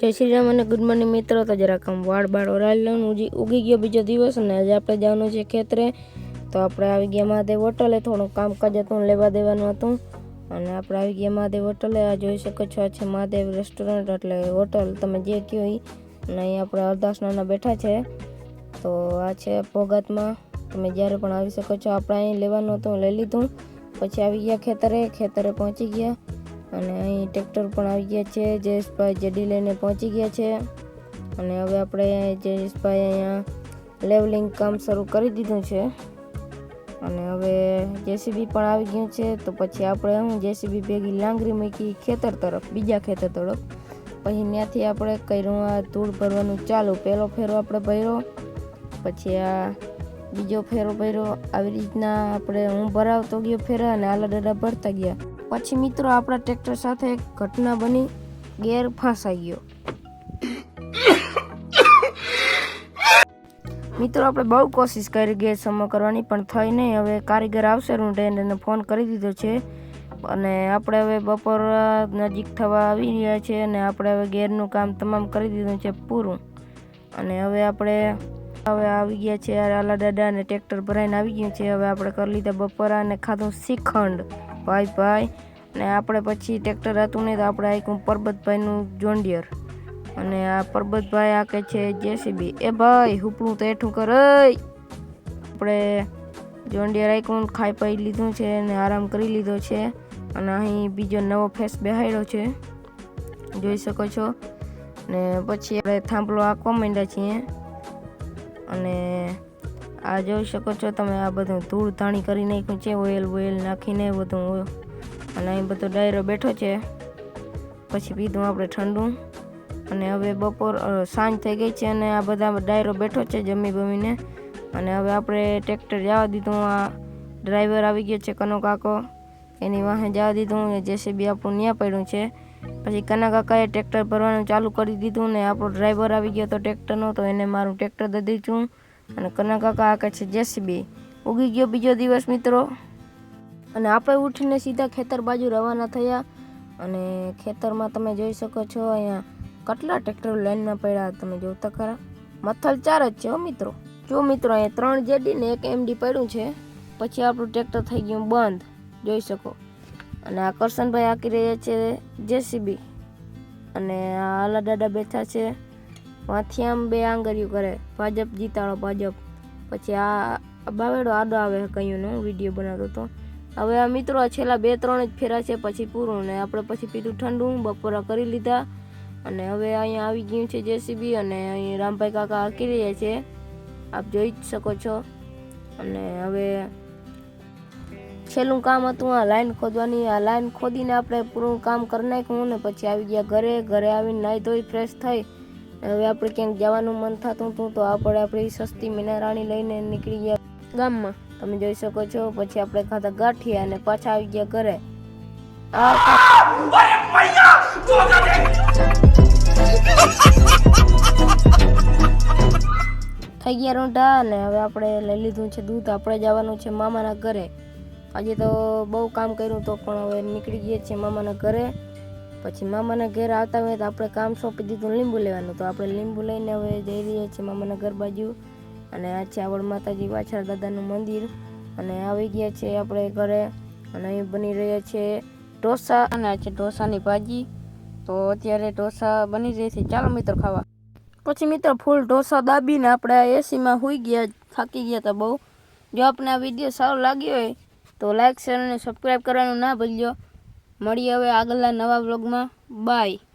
જય શ્રી રામ અને good morning મિત્રો. તો જરાક આમ વાળ બાળ ઓરાળી લઉં ઉજી ઉગી ગયો બીજો દિવસ અને આજે આપણે જવાનું છે ખેતરે. તો આપણે આવી ગયા મહાદેવ હોટલે. થોડું કામકાજ હતું લેવા દેવાનું હતું. અને આપણે આવી ગયા મહાદેવ હોટલે. આ જોઈ શકો છો, આ છે મહાદેવ રેસ્ટોરન્ટ એટલે હોટલ. તમે જે કહો એ અને અહીં આપણે અરદાસનાના બેઠા છે. તો આ છે ભોગાતમાં. તમે જ્યારે પણ આવી શકો છો. આપણે અહીં લેવાનું હતું, લઈ લીધું. પછી આવી ગયા ખેતરે. ખેતરે પહોંચી ગયા. અને અહીં ટ્રેક્ટર પણ આવી ગયા છે. જયેશભાઈ જેડી લઈને પહોંચી ગયા છે. અને હવે આપણે જયેશભાઈ અહીંયા લેવલિંગ કામ શરૂ કરી દીધું છે. અને હવે જેસીબી પણ આવી ગયું છે. તો પછી આપણે હું જેસીબી ભેગી લાંગરી મૂકી ખેતર તરફ, બીજા ખેતર તરફ. પછી ત્યાંથી આપણે કર્યું આ ધૂળ ભરવાનું ચાલુ. પહેલો ફેરો આપણે ભર્યો. પછી આ બીજો ફેરો ભર્યો. આવી રીતના આપણે હું ભરાવતો ગયો ફેરા અને આલા ડડા ભરતા ગયા. પછી મિત્રો આપણા ટ્રેક્ટર સાથે એક ઘટના બની. ગેર ફાંસાઈ ગયો. મિત્રો આપણે બહુ કોશિશ કરી ગેર સમો કરવાની, પણ થઈ નહીં. હવે કારીગર આવશે રૂંઢે એને ફોન કરી દીધો છે. અને આપણે હવે બપોર નજીક થવા આવી રહ્યા છે અને આપણે હવે ગેરનું કામ તમામ કરી દીધું છે પૂરું. અને હવે આપણે હવે આવી ગયા છે. આલા દાદા અને ટ્રેક્ટર ભરાઈને આવી ગયું છે. હવે આપણે કરી લીધા બપોરા અને ખાધું શ્રીખંડ. ભાઈ ભાઈ. અને આપણે પછી ટ્રેક્ટર હતું નહીં તો આપણે આખ્યું પરબતભાઈનું જોંડિયર. અને આ પરબતભાઈ આ કહે છે, જેસીબી. એ ભાઈ, હુપડું તો એઠું કર આપણે જોંડિયર આખ્યું ખાઈ પાઈ લીધું છે અને આરામ કરી લીધો છે. અને અહીં બીજો નવો ફેસ બેહાડ્યો છે. જોઈ શકો છો. ને પછી આપણે થાંભલો આ માંડ્યા છીએ. અને આ જોઈ શકો છો તમે, આ બધું ધૂળ ધાણી કરી નાખ્યું છે, ઓઇલ બોઇલ નાખીને બધું અને અહીં બધો ડાયરો બેઠો છે. પછી પીધું આપણે ઠંડુ. અને હવે બપોર સાંજ થઈ ગઈ છે અને આ બધા ડાયરો બેઠો છે જમી બમીને. અને હવે આપણે ટ્રેક્ટર જવા દીધું, આ ડ્રાઈવર આવી ગયો છે કનો કાકો. એની વાહે જવા દીધું, એ જેસીબી આપણું ન્યા પડ્યું છે. પછી કના કાકાએ ટ્રેક્ટર ભરવાનું ચાલુ કરી દીધું ને આપણો ડ્રાઈવર આવી ગયો તો ટ્રેક્ટરનો, તો એને મારું ટ્રેક્ટર દઈ દીધું. અને કના કાકા આ કહે છે, જેસીબી, ઉગી ગયો બીજો દિવસ, મિત્રો. અને આપણે ઉઠીને સીધા ખેતર બાજુ રવાના થયા અને ખેતરમાં તમે જોઈ શકો છો, અહીંયા કેટલા ટ્રેક્ટર લાઈનમાં પડ્યા, તમે જોતા ખરા. મથલ ચાર જ છે હો, મિત્રો. જો મિત્રો, અહીંયા ત્રણ જેડી ને એક એમડી પડ્યું છે, પછી આપણું ટ્રેક્ટર થઈ ગયું બંધ. જોઈ શકો. અને આ કરશનભાઈ આંકી રહ્યા છે જેસીબી. અને આ આલા દાદા બેઠા છે. વાંથી આમ બે આંગળીઓ કરે. ભાજપ જીતાડો, ભાજપ. પછી આ બાવેડો આડો આવે કહ્યું ને વીડિયો બનાવતો હતો. હવે આ મિત્રો છેલ્લા બે, ત્રણ જ ફેરા છે, પછી પૂરું. ને આપણે પછી પીધું ઠંડુ બપોરા કરી લીધા. અને હવે અહીંયા આવી ગયું છે જેસીબી અને અહીં રામભાઈ કાકા હાકી રહ્યા છે. આપ જોઈ જ શકો છો. અને હવે છેલ્લું કામ હતું આ લાઈન ખોદવાની. આ લાઈન ખોદીને આપણે પૂરું કામ કરી નાખ્યું ને પછી આવી ગયા ઘરે. ઘરે આવીને નાહી ધોઈ, ફ્રેશ થઈ. હવે આપણે ક્યાંક જવાનું મન થતું હતું તો આપણે આપણી સસ્તી મિનારાણી લઈને નીકળી ગયા ગામમાં. તમે જોઈ શકો છો, પછી આપણે ખાધા ગાંઠિયા અને પાછા આવી ગયા ઘરે. થઈ ગયા રોંઢા અને હવે આપણે લઈ લીધું છે દૂધ. આપણે જવાનું છે મામાના ઘરે. આજે તો બહુ કામ કર્યું તો પણ હવે નીકળી ગયા છીએ મામાના ઘરે. પછી મામાના ઘરે આવતા હોય તો આપણે કામ સોંપી દીધું, લીંબુ લેવાનું. તો આપણે લીંબુ લઈને હવે જઈ રહ્યા છીએ મામાના ઘર બાજુ. અને આ છે આવડ માતાજી વાછળ દાદાનું મંદિર. અને આવી ગયા છે આપણે ઘરે. અને અહીં બની રહ્યા છે ઢોસા. અને આ છે ઢોસાની ભાજી. તો અત્યારે ઢોસા બની રહી છે. ચાલો મિત્રો ખાવા. પછી મિત્રો ફૂલ ઢોસા દાબીને આપણે એસીમાં હોઈ ગયા, થાકી ગયા હતા બહુ. જો આપને આ વીડિયો સારો લાગ્યો હોય તો લાઈક શેર અને સબસ્ક્રાઈબ કરવાનું ના ભૂલજો. મળીએ હવે આગળના નવા બ્લોગમાં બાય